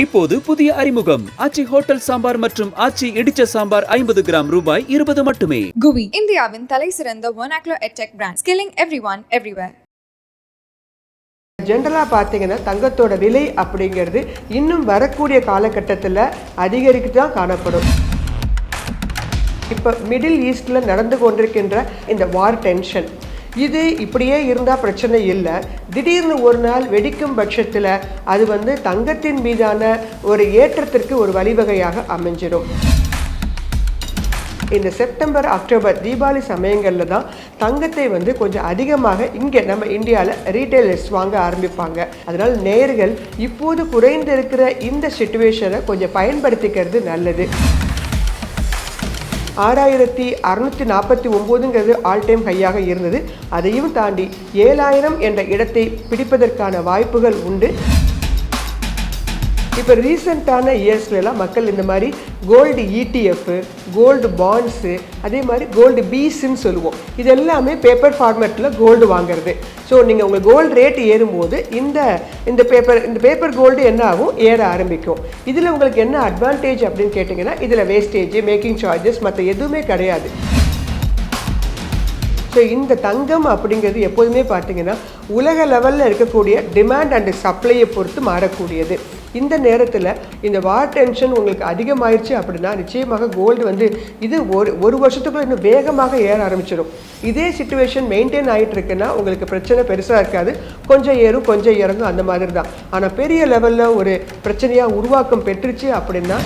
இப்போது புதிய அறிமுகம். ஆச்சி ஹோட்டல் சாம்பார் மற்றும் ஆச்சி இடிச்ச சாம்பார் ஐம்பது கிராம் ரூபாய் இருபது மட்டுமே. குவி. இந்தியாவின் தலை சிறந்த ஒனாக்லோ edtech brand skilling every one everywhere ஜென்ரலாக பார்த்தீங்கன்னா தங்கத்தோட விலை அப்படிங்கிறது இன்னும் வரக்கூடிய காலகட்டத்தில் அதிகரித்து தான் காணப்படும். இப்போ மிடில் ஈஸ்டில் நடந்து கொண்டிருக்கின்ற இந்த வார் டென்ஷன் இது இப்படியே இருந்தால் பிரச்சனை இல்லை. திடீர்னு ஒரு நாள் வெடிக்கும் பட்சத்தில் அது வந்து தங்கத்தின் மீதான ஒரு ஏற்றத்திற்கு ஒரு வழிவகையாக அமைஞ்சிடும். இந்த செப்டம்பர் அக்டோபர் தீபாவளி சமயங்களில் தான் தங்கத்தை வந்து கொஞ்சம் அதிகமாக இங்கே நம்ம இந்தியாவில் ரீட்டைலர்ஸ் வாங்க ஆரம்பிப்பாங்க. அதனால் நேர்கள் இப்போது குறைந்திருக்கிற இந்த சுச்சுவேஷனை கொஞ்சம் பயன்படுத்திக்கிறது நல்லது. ஆறாயிரத்தி அறுநூற்றி நாற்பத்தி ஒம்போதுங்கிறது ஆல் டைம் ஹையாக இருந்தது. அதையும் தாண்டி ஏழாயிரம் என்ற இடத்தை பிடிப்பதற்கான வாய்ப்புகள் உண்டு. இப்போ ரீசெண்டான இயர்ஸ்லாம் மக்கள் இந்த மாதிரி கோல்டு இடிஎஃப் கோல்டு பாண்ட்ஸு அதே மாதிரி கோல்டு பீஸ்ன்னு சொல்லுவோம். இது எல்லாமே பேப்பர் ஃபார்மேட்டில் கோல்டு வாங்குறது. ஸோ நீங்கள் உங்கள் கோல்டு ரேட் ஏறும்போது இந்த இந்த பேப்பர் இந்த பேப்பர் கோல்டு என்ன ஆகும்? ஏற ஆரம்பிக்கும். இதில் உங்களுக்கு என்ன அட்வான்டேஜ் அப்படின்னு கேட்டிங்கன்னா இதில் வேஸ்டேஜ் மேக்கிங் சார்ஜஸ் மற்ற எதுவுமே கிடையாது. ஸோ இந்த தங்கம் அப்படிங்கிறது எப்போதுமே பார்த்தீங்கன்னா உலக லெவலில் இருக்கக்கூடிய டிமாண்ட் அண்ட் சப்ளையை பொறுத்து மாறக்கூடியது. இந்த நேரத்தில் இந்த வார் டென்ஷன் உங்களுக்கு அதிகமாயிருச்சு அப்படின்னா நிச்சயமாக கோல்டு வந்து இது ஒரு ஒரு வருஷத்துக்குள்ள இன்னும் வேகமாக ஏற ஆரம்பிச்சிடும். இதே சுச்சுவேஷன் மெயின்டைன் ஆகிட்டு இருக்குன்னா உங்களுக்கு பிரச்சனை பெருசாக இருக்காது. கொஞ்சம் ஏறும் கொஞ்சம் இறங்கும் அந்த மாதிரி தான் ஆனால் பெரிய லெவலில் ஒரு பிரச்சனையாக உருவாக்கம் பெற்றுச்சு அப்படின்னா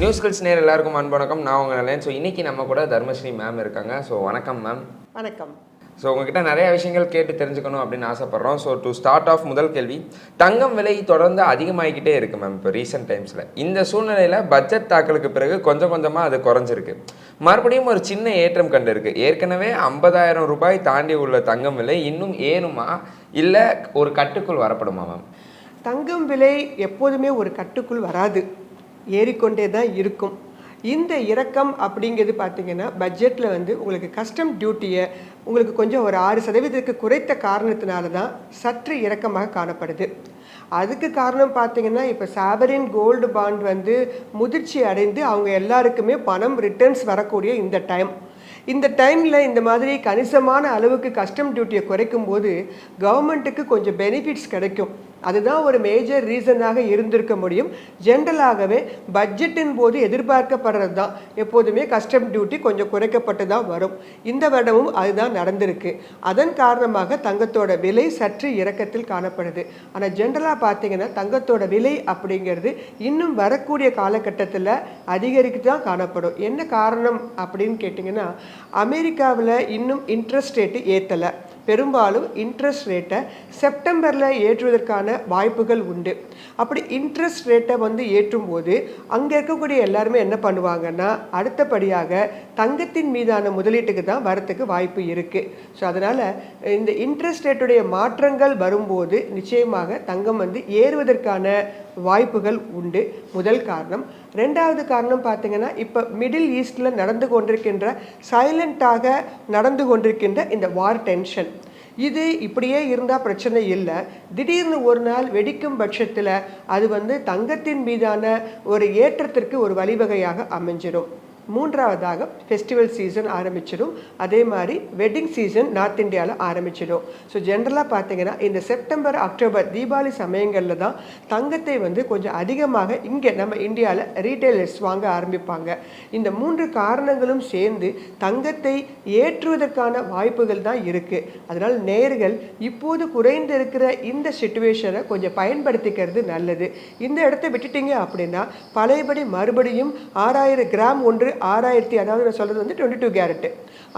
நியூஸ் கில்ஸ் நேர் எல்லாருக்கும் அன்பு வணக்கம். நான் உங்கள் நிலையன் ஸோ இன்றைக்கி நம்ம கூட தர்மஸ்ரீ மேம் இருக்காங்க. ஸோ வணக்கம் மேம் வணக்கம். ஸோ உங்ககிட்ட நிறைய விஷயங்கள் கேட்டு தெரிஞ்சுக்கணும் அப்படின்னு ஆசைப்பட்றோம். ஸோ டு ஸ்டார்ட் ஆஃப் முதல் கேள்வி தங்கம் விலை தொடர்ந்து அதிகமாகிக்கிட்டே இருக்குது மேம் இப்போ ரீசெண்ட் டைம்ஸில் இந்த சூழ்நிலையில் பட்ஜெட் தாக்கலுக்கு பிறகு கொஞ்சம் கொஞ்சமாக அது குறைஞ்சிருக்கு. மறுபடியும் ஒரு சின்ன ஏற்றம் கண்டு இருக்கு ஏற்கனவே ஐம்பதாயிரம் ரூபாய் தாண்டி உள்ள தங்கம் விலை இன்னும் ஏறுமா? இல்லை ஒரு கட்டுக்குள் வரப்படுமா மேம் தங்கம் விலை எப்போதுமே ஒரு கட்டுக்குள் வராது. ஏறிக்கொண்டே தான் இருக்கும். இந்த இறக்கம் அப்படிங்கிறது பார்த்தீங்கன்னா பட்ஜெட்டில் வந்து உங்களுக்கு கஸ்டம் டியூட்டியை உங்களுக்கு கொஞ்சம் ஒரு ஆறு சதவீதத்துக்கு குறைத்த காரணத்தினால தான் சற்று இறக்கமாக காணப்படுது. அதுக்கு காரணம் பார்த்தீங்கன்னா இப்போ சாபரின் கோல்டு பாண்ட் வந்து முதிர்ச்சி அடைந்து அவங்க எல்லாருக்குமே பணம் ரிட்டர்ன்ஸ் வரக்கூடிய இந்த டைம் இந்த டைமில் இந்த மாதிரி கணிசமான அளவுக்கு கஸ்டம் டியூட்டியை குறைக்கும் போது கவர்மெண்ட்டுக்கு கொஞ்சம் பெனிஃபிட்ஸ் கிடைக்கும். அதுதான் ஒரு மேஜர் ரீசனாக இருந்திருக்க முடியும். ஜென்ரலாகவே பட்ஜெட்டின் போது எதிர்பார்க்கப்படுறது தான். எப்போதுமே கஸ்டம் டியூட்டி கொஞ்சம் குறைக்கப்பட்டு தான் வரும். இந்த வருடமும் அதுதான் நடந்திருக்கு. அதன் காரணமாக தங்கத்தோட விலை சற்று இறக்கத்தில் காணப்படுது. ஆனால் ஜென்ரலாக பார்த்தீங்கன்னா தங்கத்தோட விலை அப்படிங்கிறது இன்னும் வரக்கூடிய காலகட்டத்தில் அதிகரித்து தான் காணப்படும். என்ன காரணம் அப்படின்னு கேட்டிங்கன்னா அமெரிக்காவில் இன்னும் இன்ட்ரெஸ்ட் ரேட்டு ஏற்றலை பெரும்பாலும் இன்ட்ரெஸ்ட் ரேட்டை செப்டம்பரில் ஏற்றுவதற்கான வாய்ப்புகள் உண்டு. அப்படி இன்ட்ரெஸ்ட் ரேட்டை வந்து ஏற்றும் போது அங்கே இருக்கக்கூடிய எல்லாருமே என்ன பண்ணுவாங்கன்னா அடுத்தபடியாக தங்கத்தின் மீதான முதலீட்டுக்கு தான் வரத்துக்கு வாய்ப்பு இருக்குது ஸோ அதனால் இந்த இன்ட்ரெஸ்ட் ரேட்டுடைய மாற்றங்கள் வரும்போது நிச்சயமாக தங்கம் வந்து ஏறுவதற்கான வாய்ப்புகள் உண்டு. முதல் காரணம். ரெண்டாவது காரணம் பார்த்தீங்கன்னா இப்போ மிடில் ஈஸ்டில் நடந்து கொண்டிருக்கின்ற சைலண்ட்டாக நடந்து கொண்டிருக்கின்ற இந்த வார் டென்ஷன் இது இப்படியே இருந்தால் பிரச்சனை இல்லை. திடீர்னு ஒரு நாள் வெடிக்கும் பட்சத்தில் அது வந்து தங்கத்தின் மீதான ஒரு ஏற்றத்திற்கு ஒரு வழிவகையாக அமைஞ்சிடும் மூன்றாவதாக ஃபெஸ்டிவல் சீசன் ஆரம்பிச்சிடும். அதே மாதிரி வெட்டிங் சீசன் நார்த் இந்தியாவில் ஆரம்பிச்சிடும். ஸோ ஜென்ரலாக பார்த்தீங்கன்னா இந்த செப்டம்பர் அக்டோபர் தீபாவளி சமயங்களில் தான் தங்கத்தை வந்து கொஞ்சம் அதிகமாக இங்கே நம்ம இந்தியாவில் ரீட்டைலர்ஸ் வாங்க ஆரம்பிப்பாங்க. இந்த மூன்று காரணங்களும் சேர்ந்து தங்கத்தை ஏற்றுவதற்கான வாய்ப்புகள் தான் இருக்குது அதனால் நேர்கள் இப்போது குறைந்து இருக்கிற இந்த சுச்சுவேஷனை கொஞ்சம் பயன்படுத்திக்கிறது நல்லது. இந்த இடத்த விட்டுட்டீங்க அப்படின்னா பழையபடி மறுபடியும் ஆறாயிரம் கிராம் ஒன்று ஆறாயிரத்தி அதாவது நான் சொல்கிறது வந்து டுவெண்ட்டி டூ கேரட்டு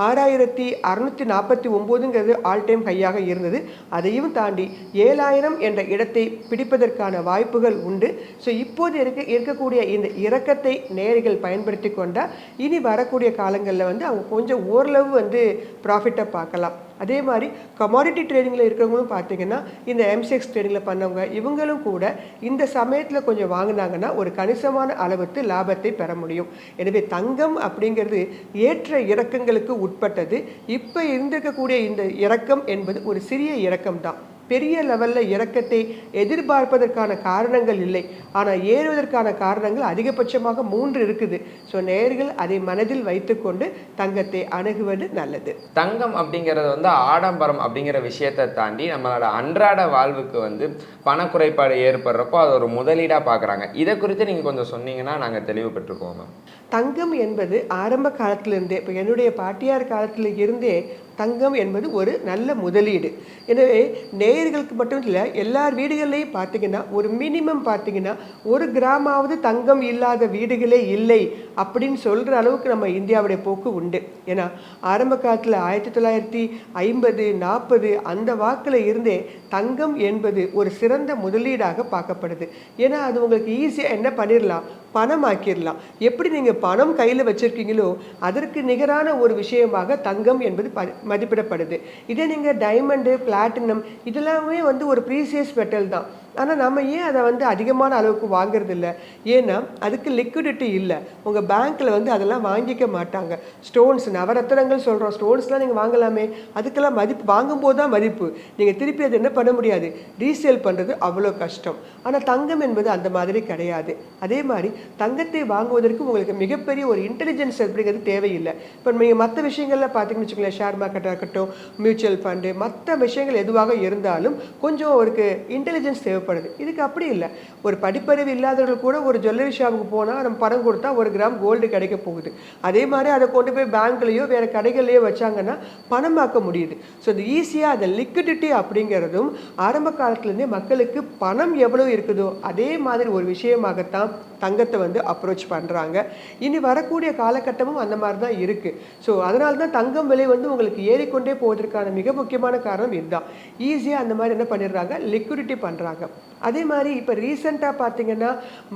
ஆறாயிரத்தி அறுநூற்றி நாற்பத்தி ஒம்போதுங்கிறது ஆல் டைம் ஹையாக இருந்தது. அதையும் தாண்டி ஏழாயிரம் என்ற இடத்தை பிடிப்பதற்கான வாய்ப்புகள் உண்டு. ஸோ இப்போது இருக்க இருக்கக்கூடிய இந்த இறக்கத்தை நேரிகள் பயன்படுத்தி கொண்டால் இனி வரக்கூடிய காலங்களில் வந்து அவங்க கொஞ்சம் ஓரளவு வந்து ப்ராஃபிட்டை பார்க்கலாம். அதே மாதிரி கமாடிட்டி ட்ரேடிங்கில் இருக்கிறவங்களும் பார்த்தீங்கன்னா இந்த எம்சிஎக்ஸ் ட்ரேடிங்கில் பண்ணவங்க இவங்களும் கூட இந்த சமயத்தில் கொஞ்சம் வாங்கினாங்கன்னா ஒரு கணிசமான அளவுக்கு லாபத்தை பெற முடியும். எனவே தங்கம் அப்படிங்கிறது ஏற்ற இறக்கங்களுக்கு உட்பட்டது. இப்போ இருந்திருக்கக்கூடிய இந்த இறக்கம் என்பது ஒரு சிறிய இறக்கம் தான் பெரிய லெவலில் இறக்கத்தை எதிர்பார்ப்பதற்கான காரணங்கள் இல்லை. ஆனால் ஏறுவதற்கான காரணங்கள் அதிகபட்சமாக மூன்று இருக்குது. ஸோ நேர்கள் அதை மனதில் வைத்துக்கொண்டு தங்கத்தை அணுகுவது நல்லது. தங்கம் அப்படிங்கிறது வந்து ஆடம்பரம் அப்படிங்கிற விஷயத்தை தாண்டி நம்மளோட அன்றாட வாழ்வுக்கு வந்து பணக்குறைபாடு ஏற்படுறப்போ அது ஒரு முதலீடாக பார்க்குறாங்க இதை குறித்து நீங்கள் கொஞ்சம் சொன்னீங்கன்னா நாங்கள் தெளிவு பெற்றுக்குவோம் தங்கம் என்பது ஆரம்ப காலத்திலிருந்தே இப்போ என்னுடைய பாட்டியார் காலத்தில் இருந்தே தங்கம் என்பது ஒரு நல்ல முதலீடு. எனவே நேயர்களுக்கு மட்டும் இல்லை எல்லார் வீடுகள்லையும் பார்த்தீங்கன்னா ஒரு மினிமம் பார்த்தீங்கன்னா ஒரு கிராமாவது தங்கம் இல்லாத வீடுகளே இல்லை அப்படின்னு சொல்கிற அளவுக்கு நம்ம இந்தியாவுடைய போக்கு உண்டு. ஏன்னா ஆரம்ப காலத்தில் ஆயிரத்தி தொள்ளாயிரத்தி ஐம்பது நாற்பது அந்த வாக்கில் இருந்தே தங்கம் என்பது ஒரு சிறந்த முதலீடாக பார்க்கப்படுது. ஏன்னா அது உங்களுக்கு ஈஸியாக என்ன பண்ணிடலாம் பணமாக்கிடலாம். எப்படி நீங்கள் பணம் கையில் வச்சுருக்கீங்களோ அதற்கு நிகரான ஒரு விஷயமாக தங்கம் என்பது ப மதிப்பிடப்படுது. இதே நீங்கள் டைமண்டு பிளாட்டினம் இதெல்லாமே வந்து ஒரு ப்ரீசியஸ் மெட்டல் தான். ஆனால் நம்ம ஏன் அதை வந்து அதிகமான அளவுக்கு வாங்குறது இல்லை ஏன்னா அதுக்கு லிக்விடிட்டி இல்லை. உங்கள் பேங்க்கில் வந்து அதெல்லாம் வாங்கிக்க மாட்டாங்க. ஸ்டோன்ஸ் நவரத்தனங்கள் சொல்கிறோம் ஸ்டோன்ஸ்லாம் நீங்கள் வாங்கலாமே. அதுக்கெல்லாம் மதிப்பு வாங்கும்போது தான் மதிப்பு. நீங்கள் திருப்பி அது என்ன பண்ண முடியாது? ரீசேல் பண்ணுறது அவ்வளோ கஷ்டம். ஆனால் தங்கம் என்பது அந்த மாதிரி கிடையாது. அதே மாதிரி தங்கத்தை வாங்குவதற்கு உங்களுக்கு மிகப்பெரிய ஒரு இன்டெலிஜென்ஸ் அப்படிங்கிறது தேவையில்லை. இப்போ நீங்கள் மற்ற விஷயங்களில் பார்த்தீங்கன்னு வச்சுக்கோங்களேன் ஷேர் மார்க்கெட்டாக இருக்கட்டும் மியூச்சுவல் ஃபண்டு மற்ற விஷயங்கள் எதுவாக இருந்தாலும் கொஞ்சம் அவருக்கு இன்டெலிஜென்ஸ் தேவைப்படுது. இதுக்கு அப்படி இல்லை. ஒரு படிப்பறிவு இல்லாதவர்கள் கூட ஒரு ஜுவல்லரி ஷாப்புக்கு போனால் நம்ம பணம் கொடுத்தா ஒரு கிராம் கோல்டு கிடைக்க போகுது. அதே மாதிரி அதை கொண்டு போய் பேங்க்லேயோ வேறு கடைகள்லையோ வச்சாங்கன்னா பணமாக்க முடியுது. ஸோ இது ஈஸியாக அந்த லிக்விடிட்டி அப்படிங்கிறதும் ஆரம்ப காலத்துலேருந்தே மக்களுக்கு பணம் எவ்வளோ இருக்குதோ அதே மாதிரி ஒரு விஷயமாகத்தான் தங்கத்தை வந்து அப்ரோச் பண்ணுறாங்க இனி வரக்கூடிய காலகட்டமும் அந்த மாதிரி தான் இருக்குது ஸோ அதனால தான் தங்கம் விலை வந்து உங்களுக்கு ஏறிக்கொண்டே போவதற்கான மிக முக்கியமான காரணம் இதுதான். ஈஸியாக அந்த மாதிரி என்ன பண்ணிடுறாங்க? லிக்விடிட்டி பண்ணுறாங்க அதே மாதிரி இப்போ ரீசெண்டாக பார்த்தீங்கன்னா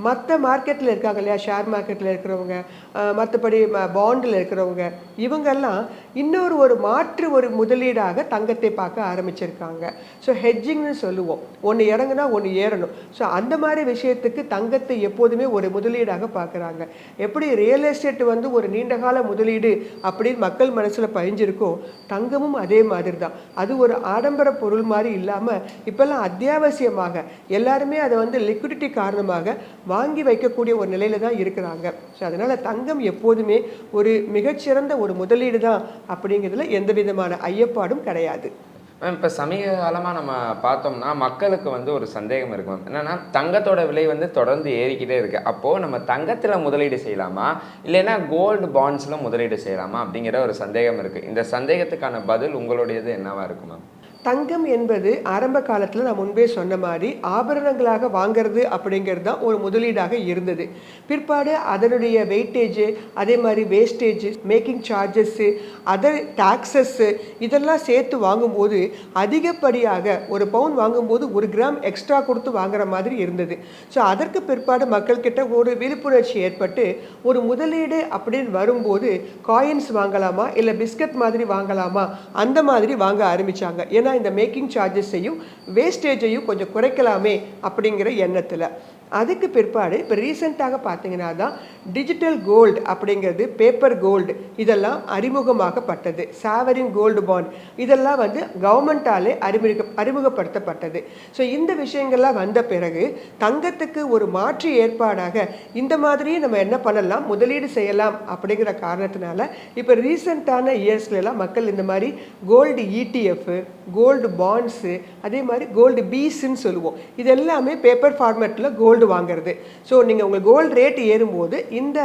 மற்ற மார்க்கெட்டில் இருக்காங்க இல்லையா? ஷேர் மார்க்கெட்டில் இருக்கிறவங்க மற்றபடி பாண்டில் இருக்கிறவங்க இவங்கெல்லாம் இன்னொரு ஒரு மாற்று ஒரு முதலீடாக தங்கத்தை பார்க்க ஆரம்பிச்சிருக்காங்க. ஸோ ஹெட்ஜிங்னு சொல்லுவோம். ஒன்று இறங்குனா ஒன்று ஏறணும். ஸோ அந்த மாதிரி விஷயத்துக்கு தங்கத்தை எப்போதுமே ஒரு முதலீடாக பார்க்குறாங்க. எப்படி ரியல் எஸ்டேட் வந்து ஒரு நீண்டகால முதலீடு அப்படின்னு மக்கள் மனசில் பதிஞ்சிருக்கோ தங்கமும் அதே மாதிரி தான் அது ஒரு ஆடம்பர பொருள் மாதிரி இல்லாமல் இப்போல்லாம் அத்தியாவசியமாக எல்லாருமே அதை வந்து லிக்விடிட்டி காரணமாக வாங்கி வைக்கக்கூடிய ஒரு நிலையில தான் இருக்கிறாங்க. ஸோ அதனால் தங்கம் எப்போதுமே ஒரு மிகச்சிறந்த ஒரு முதலீடு தான் அப்படிங்கிறதுல எந்த விதமான ஐயப்பாடும் கிடையாது. மேம் இப்போ சமீப காலமாக நம்ம பார்த்தோம்னா மக்களுக்கு வந்து ஒரு சந்தேகம் இருக்கு மேம். என்னென்னா தங்கத்தோட விலை வந்து தொடர்ந்து ஏறிக்கிட்டே இருக்குது அப்போது நம்ம தங்கத்தில் முதலீடு செய்யலாமா? இல்லைன்னா கோல்டு பாண்ட்ஸில் முதலீடு செய்யலாமா? அப்படிங்கிற ஒரு சந்தேகம் இருக்குது இந்த சந்தேகத்துக்கான பதில் உங்களுடையது என்னவாக இருக்கும் மேம்? தங்கம் என்பது ஆரம்ப காலத்தில் நான் முன்பே சொன்ன மாதிரி ஆபரணங்களாக வாங்குறது அப்படிங்கிறது தான் ஒரு முதலீடாக இருந்தது. பிற்பாடு அதனுடைய வெயிட்டேஜு அதே மாதிரி wastage making charges other taxes இதெல்லாம் சேர்த்து வாங்கும்போது அதிகப்படியாக ஒரு பவுன் வாங்கும்போது ஒரு கிராம் எக்ஸ்ட்ரா கொடுத்து வாங்குற மாதிரி இருந்தது. ஸோ அதற்கு பிற்பாடு மக்கள்கிட்ட ஒரு விழிப்புணர்ச்சி ஏற்பட்டு ஒரு முதலீடு அப்படின்னு வரும்போது காயின்ஸ் வாங்கலாமா? இல்லை பிஸ்கட் மாதிரி வாங்கலாமா? அந்த மாதிரி வாங்க ஆரம்பித்தாங்க ஏன்னா இந்த மேக்கிங் சார்ஜஸையும் வேஸ்டேஜையும் கொஞ்சம் குறைக்கலாமே அப்படிங்கிற எண்ணத்தில். அதுக்கு பிற்பாடு இப்போ ரீசெண்டாக பார்த்தீங்கன்னா தான் டிஜிட்டல் கோல்டு அப்படிங்கிறது பேப்பர் கோல்டு இதெல்லாம் அறிமுகமாகப்பட்டது சாவரின் கோல்டு பாண்ட் இதெல்லாம் வந்து கவர்மெண்ட்டாலே அறிமுக அறிமுகப்படுத்தப்பட்டது. ஸோ இந்த விஷயங்கள்லாம் வந்த பிறகு தங்கத்துக்கு ஒரு மாற்று ஏற்பாடாக இந்த மாதிரியே நம்ம என்ன பண்ணலாம் முதலீடு செய்யலாம் அப்படிங்கிற காரணத்தினால இப்போ ரீசெண்டான இயர்ஸ்லாம் மக்கள் இந்த மாதிரி கோல்டு இடிஎஃப் கோல்டு பாண்ட்ஸு அதே மாதிரி கோல்டு பீஸ்ன்னு சொல்லுவோம். இது எல்லாமே பேப்பர் ஃபார்மேட்டில் கோல்டு வாங்குறது. ஸோ நீங்கள் உங்கள் கோல்டு ரேட் ஏறும்போது இந்த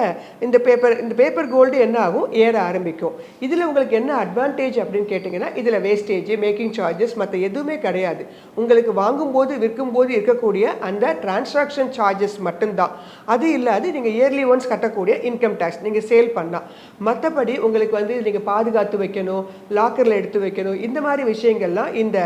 இந்த பேப்பர் இந்த பேப்பர் கோல்டு என்ன ஆகும் ஏற ஆரம்பிக்கும். இதில் உங்களுக்கு என்ன அட்வான்டேஜ் அப்படின்னு கேட்டிங்கன்னா இதில் வேஸ்டேஜ் மேக்கிங் சார்ஜஸ் மற்ற எதுவுமே கிடையாது. உங்களுக்கு வாங்கும்போது விற்கும்போது இருக்கக்கூடிய அந்த டிரான்சாக்ஷன் சார்ஜஸ் மட்டும்தான். அது இல்லாது நீங்கள் இயர்லி ஒன்ஸ் கட்டக்கூடிய இன்கம் டேக்ஸ் நீங்கள் சேல் பண்ணால் மற்றபடி உங்களுக்கு வந்து நீங்கள் பாதுகாத்து வைக்கணும் லாக்கரில் எடுத்து வைக்கணும் இந்த மாதிரி விஷயங்கள்லாம் இந்த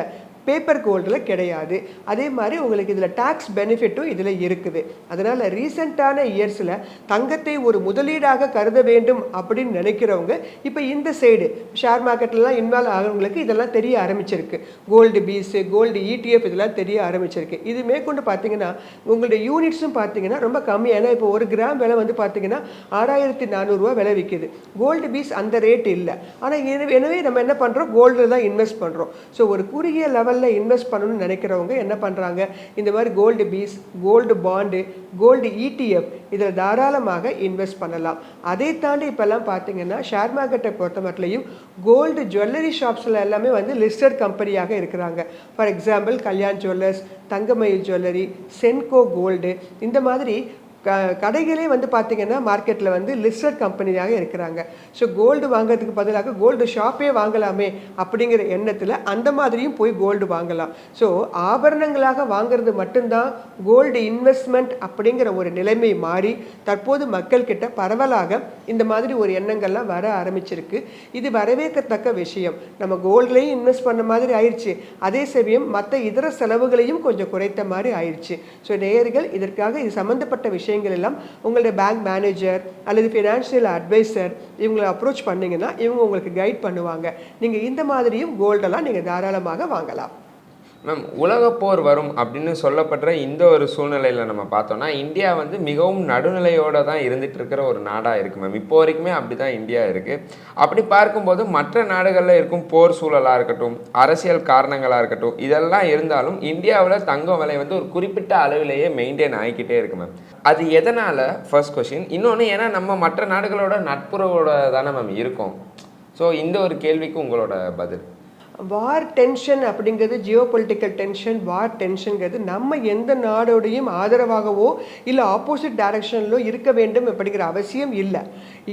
பேப்பர் கோல்டில் கிடையாது. அதே மாதிரி உங்களுக்கு இதில் டேக்ஸ் பெனிஃபிட்டும் இதில் இருக்குது. அதனால் ரீசெண்டான இயர்ஸில் தங்கத்தை ஒரு முதலீடாக கருத வேண்டும் அப்படின்னு நினைக்கிறவங்க இப்போ இந்த சைடு ஷேர் மார்க்கெட்லலாம் இன்வால்வ் ஆகிறவங்களுக்கு இதெல்லாம் தெரிய ஆரம்பிச்சிருக்கு. கோல்டு பீஸு கோல்டு இடிஎஃப் இதெல்லாம் தெரிய ஆரம்பிச்சிருக்கு. இது மேற்கொண்டு பார்த்தீங்கன்னா உங்களுடைய யூனிட்ஸும் பார்த்தீங்கன்னா ரொம்ப கம்மி. ஏன்னா இப்போ ஒரு கிராம் விலை வந்து பார்த்தீங்கன்னா ஆறாயிரத்தி நானூறுரூவா விலை விற்கிது கோல்டு பீஸ் அந்த ரேட் இல்லை. ஆனால் எனவே எனவே நம்ம என்ன பண்ணுறோம் கோல்டில் தான் இன்வெஸ்ட் பண்ணுறோம் ஸோ ஒரு குறுகிய லெவல் லெவலில் இன்வெஸ்ட் பண்ணணும்னு நினைக்கிறவங்க என்ன பண்ணுறாங்க இந்த மாதிரி gold bees gold bond gold ETF இதில் தாராளமாக இன்வெஸ்ட் பண்ணலாம். அதை தாண்டி இப்போல்லாம் பார்த்தீங்கன்னா ஷேர் மார்க்கெட்டை பொறுத்த மட்டும் கோல்டு ஜுவல்லரி ஷாப்ஸில் எல்லாமே வந்து லிஸ்டட் கம்பெனியாக இருக்கிறாங்க. For example Kalyan jewellers Thangamayil jewellery Senco gold இந்த மாதிரி க கடைகளே வந்து பார்த்திங்கன்னா மார்க்கெட்டில் வந்து லிஸ்டட் கம்பெனியாக இருக்கிறாங்க. ஸோ கோல்டு வாங்குறதுக்கு பதிலாக கோல்டு ஷாப்பே வாங்கலாமே அப்படிங்கிற எண்ணத்தில் அந்த மாதிரியும் போய் கோல்டு வாங்கலாம். ஸோ ஆபரணங்களாக வாங்குறது மட்டும்தான் கோல்டு இன்வெஸ்ட்மெண்ட் அப்படிங்கிற ஒரு நிலைமை மாறி தற்போது மக்கள்கிட்ட பரவலாக இந்த மாதிரி ஒரு எண்ணங்கள்லாம் வர ஆரம்பிச்சிருக்கு. இது வரவேற்கத்தக்க விஷயம். நம்ம கோல்ட்லேயும் இன்வெஸ்ட் பண்ண மாதிரி ஆயிடுச்சு அதே சமயம் மற்ற இதர செலவுகளையும் கொஞ்சம் குறைத்த மாதிரி ஆயிடுச்சு ஸோ நேயர்கள் இதற்காக இது சம்மந்தப்பட்ட விஷயம் விஷயங்கள் எல்லாம் உங்களுடைய பேங்க் மேனேஜர் அல்லது ஃபினான்ஷியல் அட்வைசர் இவங்களை அப்ரோச் பண்ணீங்கன்னா இவங்க உங்களுக்கு கைட் பண்ணுவாங்க. நீங்கள் இந்த மாதிரியும் கோல்டெல்லாம் நீங்கள் தாராளமாக வாங்கலாம். மேம் உலகப்போர் வரும் அப்படின்னு சொல்லப்படுற இந்த ஒரு சூழ்நிலையில் நம்ம பார்த்தோம்னா இந்தியா வந்து மிகவும் நடுநிலையோட தான் இருந்துகிட்டு இருக்கிற ஒரு நாடாக இருக்குது மேம். இப்போ வரைக்குமே அப்படி தான் இந்தியா இருக்குது அப்படி பார்க்கும்போது மற்ற நாடுகளில் இருக்கும் போர் சூழலாக இருக்கட்டும் அரசியல் காரணங்களாக இருக்கட்டும் இதெல்லாம் இருந்தாலும் இந்தியாவில் தங்கம் விலை வந்து ஒரு குறிப்பிட்ட அளவிலேயே மெயின்டைன் ஆகிக்கிட்டே இருக்கு மேம். அது எதனால்? ஃபர்ஸ்ட் கொஷின் இன்னொன்று ஏன்னா நம்ம மற்ற நாடுகளோட நட்புறவோட தானே மேம் இருக்கோம். ஸோ இந்த ஒரு கேள்விக்கு உங்களோட பதில். வார் டென்ஷன் அப்படிங்கிறது ஜியோ பொலிட்டிக்கல் டென்ஷன் வார் டென்ஷனுங்கிறது நம்ம எந்த நாடோடையும் ஆதரவாகவோ இல்லை ஆப்போசிட் டைரக்ஷன்லோ இருக்க வேண்டும் அப்படிங்கிற அவசியம் இல்லை.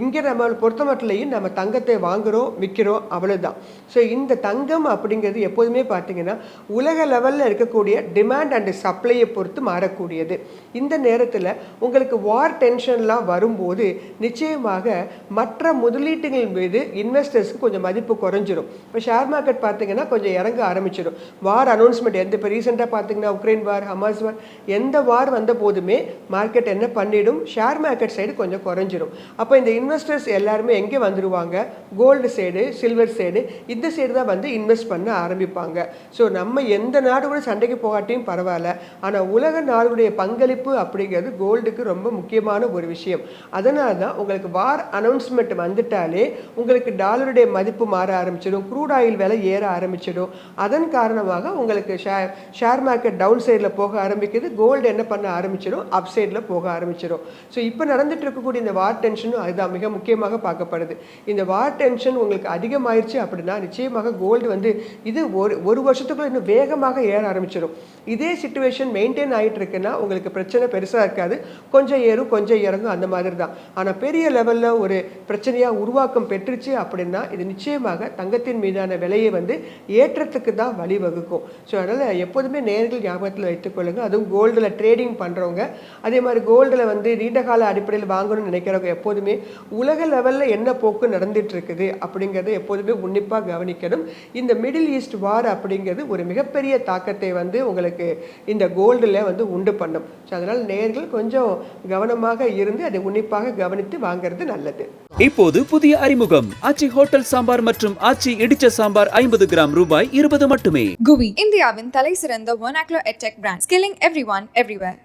இங்கே நம்ம பொறுத்த மட்டும் நம்ம தங்கத்தை வாங்குகிறோம் விற்கிறோம் அவ்வளோதான் ஸோ இந்த தங்கம் அப்படிங்கிறது எப்போதுமே பார்த்தீங்கன்னா உலக லெவலில் இருக்கக்கூடிய டிமாண்ட் அண்ட் சப்ளையை பொறுத்து மாறக்கூடியது. இந்த நேரத்தில் உங்களுக்கு வார் டென்ஷன்லாம் வரும்போது நிச்சயமாக மற்ற முதலீட்டுகள் மீது இன்வெஸ்டர்ஸ்க்கு கொஞ்சம் மதிப்பு குறைஞ்சிரும். இப்போ ஷேர் மார்க்கெட் பார்த்தீங்கன்னா கொஞ்சம் இறங்க ஆரம்பிச்சிடும். வார் அனௌன்ஸ்மெண்ட் எந்த இப்போ ரீசெண்டாக பார்த்தீங்கன்னா உக்ரைன் வார் ஹமாஸ் வார் எந்த வார் வந்த போதுமே மார்க்கெட் என்ன பண்ணிடும்? ஷேர் மார்க்கெட் சைடு கொஞ்சம் குறைஞ்சிரும். அப்போ இந்த இன்வெஸ்டர்ஸ் எல்லாருமே எங்கே வந்துடுவாங்க கோல்டு சைடு சில்வர் சைடு இந்த சைடு தான் வந்து இன்வெஸ்ட் பண்ண ஆரம்பிப்பாங்க. ஸோ நம்ம எந்த நாடு கூட சண்டைக்கு போகாட்டியும் பரவாயில்ல. ஆனால் உலக நாடுடைய பங்களிப்பு அப்படிங்கிறது கோல்டுக்கு ரொம்ப முக்கியமான ஒரு விஷயம். அதனால தான் உங்களுக்கு வார் அனௌன்ஸ்மெண்ட் வந்துட்டாலே உங்களுக்கு டாலருடைய மதிப்பு மாற ஆரம்பிச்சிடும். க்ரூட் ஆயில் விலை ஏற ஏற ஆரம்பிச்சிடும். அதன் காரணமாக உங்களுக்கு ஷேர் ஷேர் மார்க்கெட் டவுன் சைடில் போக ஆரம்பிக்குது. கோல்டு என்ன பண்ண ஆரம்பிச்சிடும்? அப் சைடில் போக ஆரம்பிச்சிடும். ஸோ இப்போ நடந்துட்டு இருக்கக்கூடிய இந்த வார் டென்ஷனும் அதுதான் மிக முக்கியமாக பார்க்கப்படுது. இந்த வார் டென்ஷன் உங்களுக்கு அதிகமாயிருச்சு அப்படின்னா நிச்சயமாக கோல்டு வந்து இது ஒரு ஒரு வருஷத்துக்குள்ள இன்னும் வேகமாக ஏற ஆரம்பிச்சிடும். இதே சுச்சுவேஷன் மெயின்டைன் ஆகிட்டு இருக்குன்னா உங்களுக்கு பிரச்சனை பெருசாக இருக்காது. கொஞ்சம் ஏறும் கொஞ்சம் இறங்கும் அந்த மாதிரி தான் ஆனால் பெரிய லெவலில் ஒரு பிரச்சனையாக உருவாக்கம் பெற்றுச்சு அப்படின்னா இது நிச்சயமாக தங்கத்தின் மீதான விலையை வந்து ஏற்றத்துக்கு தான் வழிவகுக்கும். ஸோ அதனால் எப்போதுமே நேர்கள் ஞாபகத்தில் வைத்துக்கொள்ளுங்க அதுவும் கோல்டில் ட்ரேடிங் பண்ணுறவங்க அதே மாதிரி கோல்டில் வந்து நீண்ட கால அடிப்படையில் வாங்கணும்னு நினைக்கிறவங்க எப்போதுமே உலக லெவலில் என்ன போக்கு நடந்துட்டு இருக்குது அப்படிங்கிறத எப்போதுமே உன்னிப்பாக கவனிக்கணும். இந்த மிடில் ஈஸ்ட் வார் அப்படிங்கிறது ஒரு மிகப்பெரிய தாக்கத்தை வந்து உங்களுக்கு இந்த கோல்டில் வந்து உண்டு பண்ணும். ஸோ அதனால் நேர்கள் கொஞ்சம் கவனமாக இருந்து அதை உன்னிப்பாக கவனித்து வாங்குறது நல்லது. இப்போது புதிய அறிமுகம். ஆச்சி ஹோட்டல் சாம்பார் மற்றும் ஆச்சி இடிச்ச சாம்பார் ஐம்பது கிராம் ரூபாய் இருபது மட்டுமே. குவி இந்தியாவின் தலை சிறந்த ஒன் ஆக்லோ edtech brand skilling every one everywhere